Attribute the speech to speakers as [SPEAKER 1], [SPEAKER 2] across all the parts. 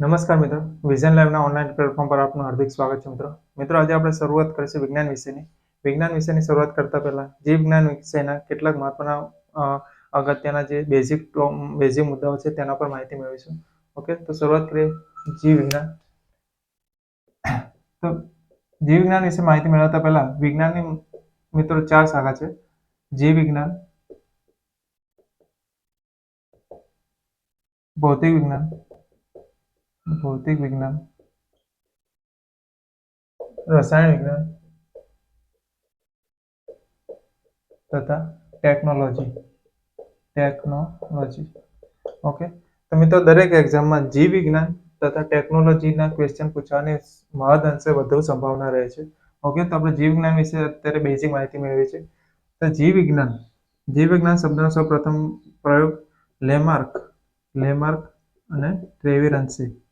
[SPEAKER 1] નમસ્કાર મિત્રો. Vision લાઈવના online platform પર આપનું હાર્દિક સ્વાગત છે મિત્રો. મિત્રો, આજે આપણે શરૂઆત કરીશું વિજ્ઞાન વિષયની વિજ્ઞાન વિષયની શરૂઆત કરતા પહેલા જીવ વિજ્ઞાન વિષયના કેટલાક મહત્વના અગત્યના જે બેઝિક બેઝિક મુદ્દાઓ છે તેના પર માહિતી મેળવીશું. ઓકે તો શરૂઆત કરીએ જીવ વિજ્ઞાન. તો જીવ વિજ્ઞાન વિશે માહિતી મેળવતા પહેલા, વિજ્ઞાનની મિત્રો ચાર શાખા છે. જીવ વિજ્ઞાન, ભૌતિક વિજ્ઞાન ભૌતિક વિજ્ઞાન. રસાયણ વિજ્ઞાન. તથા ટેકનોલોજી ટેકનોલોજી ઓકે તો મિત્રો, દરેક એક્ઝામમાં જીવ વિજ્ઞાન તથા ટેકનોલોજીના ક્વેશ્ચન પૂછવાની મહદ અંશે વધુ સંભાવના રહે છે. ઓકે તો આપણે જીવ વિજ્ઞાન વિશે અત્યારે બેઝિક માહિતી મેળવી છે. તો જીવ વિજ્ઞાન. જીવ વિજ્ઞાન શબ્દનો સૌપ્રથમ પ્રયોગ લેમાર્ક. લેમાર્ક અને ટ્રેવિરન્સે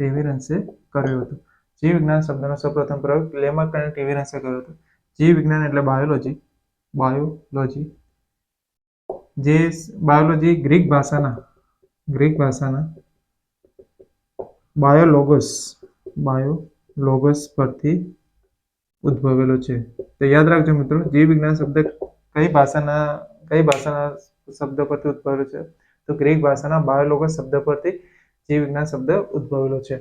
[SPEAKER 1] ટેવિરન્સે કર્યો હતો. જીવ વિજ્ઞાન શબ્દનો સૌપ્રથમ પ્રયોગ લેમક અને ટેવિરન્સે કર્યો હતો. જીવ વિજ્ઞાન એટલે બાયોલોજી બાયોલોજી જે બાયોલોજી ગ્રીક ભાષાના ગ્રીક ભાષાના બાયોલોગસ બાયોલોગસ પરથી ઉદ્ભવેલો છે. તો યાદ રાખજો મિત્રો, જીવ વિજ્ઞાન શબ્દ કઈ ભાષાના કઈ ભાષાના શબ્દ પરથી ઉદ્ભવેલો છે? તો ગ્રીક ભાષાના બાયોલોગસ શબ્દ પરથી જીવ વિજ્ઞાન શબ્દ ઉદ્ભવેલો છે.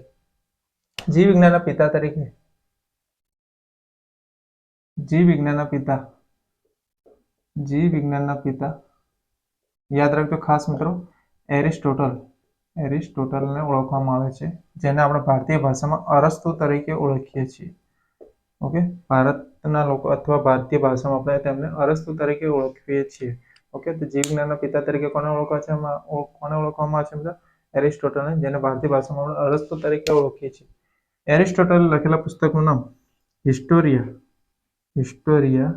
[SPEAKER 1] જીવ વિજ્ઞાનના પિતા તરીકે જીવ વિજ્ઞાનના પિતા જીવ વિજ્ઞાનના પિતા યાદ રાખજો ખાસ મિત્રો, એરિસ્ટોટલ. એરિસ્ટોટલને ઓળખવામાં આવે છે, જેને આપણે ભારતીય ભાષામાં અરસ્તુ તરીકે ઓળખીએ છીએ. ઓકે? ભારતના લોકો અથવા ભારતીય ભાષામાં આપણે તેમને અરસ્તુ તરીકે ઓળખીએ છીએ. ઓકે? તો જીવ વિજ્ઞાનના પિતા તરીકે કોને ઓળખવા છે કોને ઓળખવામાં આવે છે બધા એરિસ્ટોટલને, જેને ભારતીય ભાષામાં અરસ્તો તરીકે ઓળખીએ છીએ. એરિસ્ટોટલ લખેલા પુસ્તકનું નામ હિસ્ટોરિયા હિસ્ટોરિયા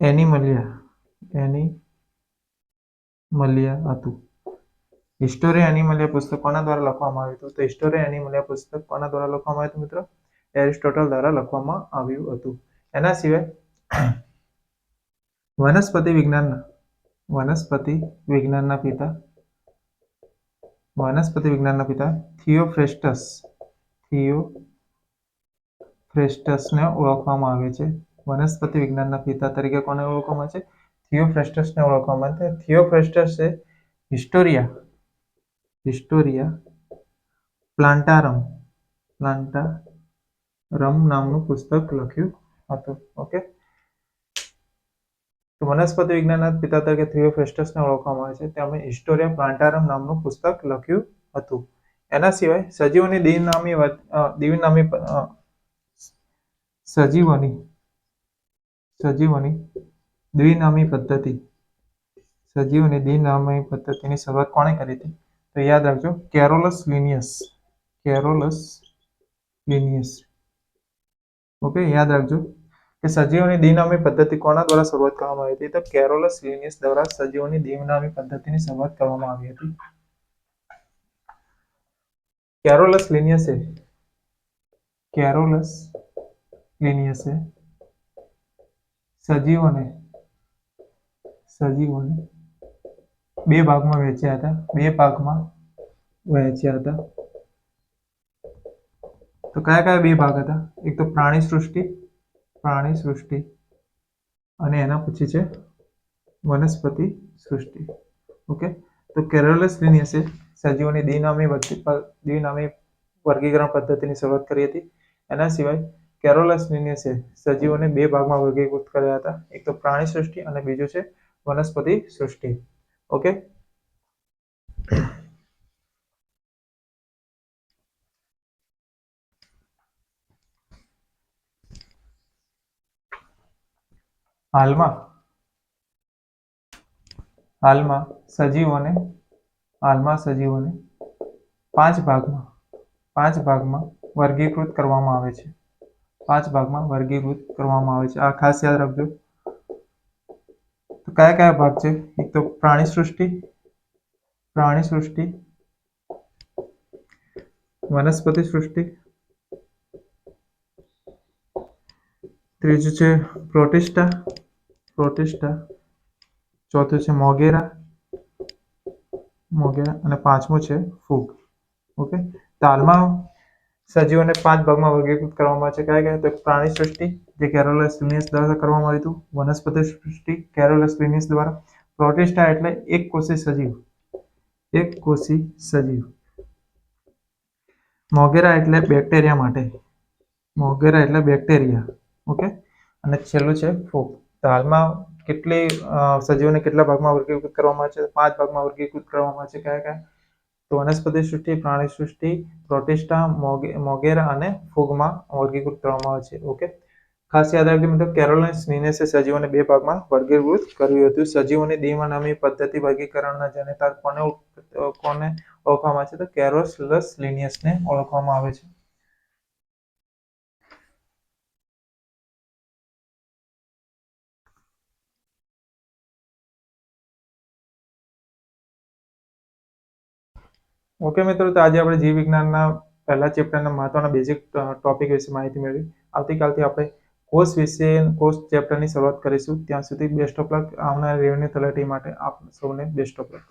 [SPEAKER 1] એનિમલિયા એનિમલિયા હતું. હિસ્ટોરિયા એનિમલિયા પુસ્તક કોના દ્વારા લખવામાં આવ્યું હતું? તો હિસ્ટોરિયા એનિમલિયા પુસ્તક કોના દ્વારા લખવામાં આવ્યું હતું મિત્રો? એરિસ્ટોટલ દ્વારા લખવામાં આવ્યું હતું. એના સિવાય વનસ્પતિ વિજ્ઞાનના વનસ્પતિ વિજ્ઞાનના પિતા વનસ્પતિ વિજ્ઞાનના પિતા થિયોફ્રેસ્ટસ. થિયો ફ્રેસ્ટસને ઓળખવામાં આવે છે. વનસ્પતિ વિજ્ઞાનના પિતા તરીકે કોને ઓળખવામાં છે? થિયોફ્રેસ્ટસને ઓળખવામાં આવે છે. થિયોફ્રેસ્ટસ છે હિસ્ટોરિયા હિસ્ટોરિયા પ્લાન્ટારમ પ્લાન્ટારમ નામનું પુસ્તક લખ્યું હતું. ઓકે? તો વનસ્પતિ વિજ્ઞાનના પિતા તરીકે થિયોફ્રેસ્ટસને ઓળખવામાં આવે છે. તેમણે હિસ્ટોરિયા પ્લાન્ટારમ નામનું પુસ્તક લખ્યું હતું. એના સિવાય સજીવોની પ- અ, સજીવોની સજીવોની દ્વિનામી પદ્ધતિ. સજીવોની દ્વિનામી પદ્ધતિની શરૂઆત કોણે કરી હતી? તો યાદ રાખજો Carolus Linnaeus Carolus Linnaeus okay યાદ રાખજો. કે સજીવોની દ્વિનામી પદ્ધતિ કોના દ્વારા શરૂઆત કરવામાં આવી હતી? તો કેરોલસ લિનિયસ દ્વારા સજીવોની દ્વિનામી પદ્ધતિની શરૂઆત કરવામાં આવી હતી. કેરોલસ લિનિયસે. કેરોલસ લિનિયસે સજીવોને સજીવોને બે ભાગમાં વહેંચ્યા હતા. બે ભાગમાં વહેંચ્યા હતા. તો કયા કયા બે ભાગ હતા? એક તો પ્રાણી સૃષ્ટિ પ્રાણી સૃષ્ટિ અને એના પછી છે વનસ્પતિ સૃષ્ટિ. ઓકે? તો કેરોલસ લિનિયસે સજીવોની દ્વિનામી દ્વિનામી વર્ગીકરણ પદ્ધતિની શરૂઆત કરી હતી. એના સિવાય કેરોલસ લિનિયસે સજીવોને બે ભાગમાં વર્ગીકૃત કર્યા હતા. એક તો પ્રાણી સૃષ્ટિ અને બીજું છે વનસ્પતિ સૃષ્ટિ. ઓકે? હાલમાં? હાલમાં સજીવોને હાલમાં સજીવોને પાંચ ભાગમાં પાંચ ભાગમાં વર્ગીકૃત કરવામાં આવે છે. પાંચ ભાગમાં વર્ગીકૃત કરવામાં આવે છે. આ ખાસ યાદ રાખજો. તો કયા કયા ભાગ છે? એક તો પ્રાણી સૃષ્ટિ પ્રાણી સૃષ્ટિ, વનસ્પતિ સૃષ્ટિ, ત્રીજું છે પ્રોટિસ્ટા પ્રોટિસ્ટા ચોથું છે મોગેરા મોગેરા અને પાંચમું છે ફૂગ. ઓકે? તાલમાં સજીવોને પાંચ ભાગમાં વર્ગીકૃત કરવામાં આવે છે. કયા કયા? તો પ્રાણી સૃષ્ટિ, જે કેરોલસ લિનિયસ દ્વારા કરવામાં આવ્યું હતું. વનસ્પતિ સૃષ્ટિ, કેરોલસ લિનિયસ દ્વારા. પ્રોટિસ્ટા એટલે એક કોષી સજીવ. એક કોષી સજીવ. મોગેરા એટલે બેક્ટેરિયા માટે. મોગેરા એટલે બેક્ટેરિયા. ઓકે? અને છેલ્લું છે ફૂગ. તો હાલમાં કેટલી સજીવોને કેટલા ભાગમાં વર્ગીકૃત કરવામાં આવે છે? પાંચ ભાગમાં વર્ગીકૃત કરવામાં આવે છે. કયા કયા? તો વનસ્પતિ સૃષ્ટિ, પ્રાણી સૃષ્ટિ, પ્રોટિસ્ટા, મોગે- મોગેરા અને ફૂગમાં વર્ગીકૃત કરવામાં આવે છે. ઓકે? ખાસ યાદ રાખજો મિત્રો કેરોલિન્સ લિનેસે સજીવોને બે ભાગમાં વર્ગીકૃત કર્યું હતું. સજીવોની દેવાનામી પદ્ધતિ વર્ગીકરણના જનેતાર કોને કોને ઓળખવામાં આવે છે? તો કેરોલસ લિનિયસને ઓળખવામાં આવે છે. ઓકે મિત્રો, તો આજે આપણે જીવ વિજ્ઞાનના પહેલા ચેપ્ટરના મહત્વના બેઝિક ટોપિક વિશે માહિતી મેળવી. આવતીકાલથી આપણે કોર્સ વિશે કોર્સ ચેપ્ટરની શરૂઆત કરીશું. ત્યાં સુધી બેસ્ટ ઓફ લક આવનાર રેવન્યુ તલાટી માટે આપ સૌને બેસ્ટ ઓફ લક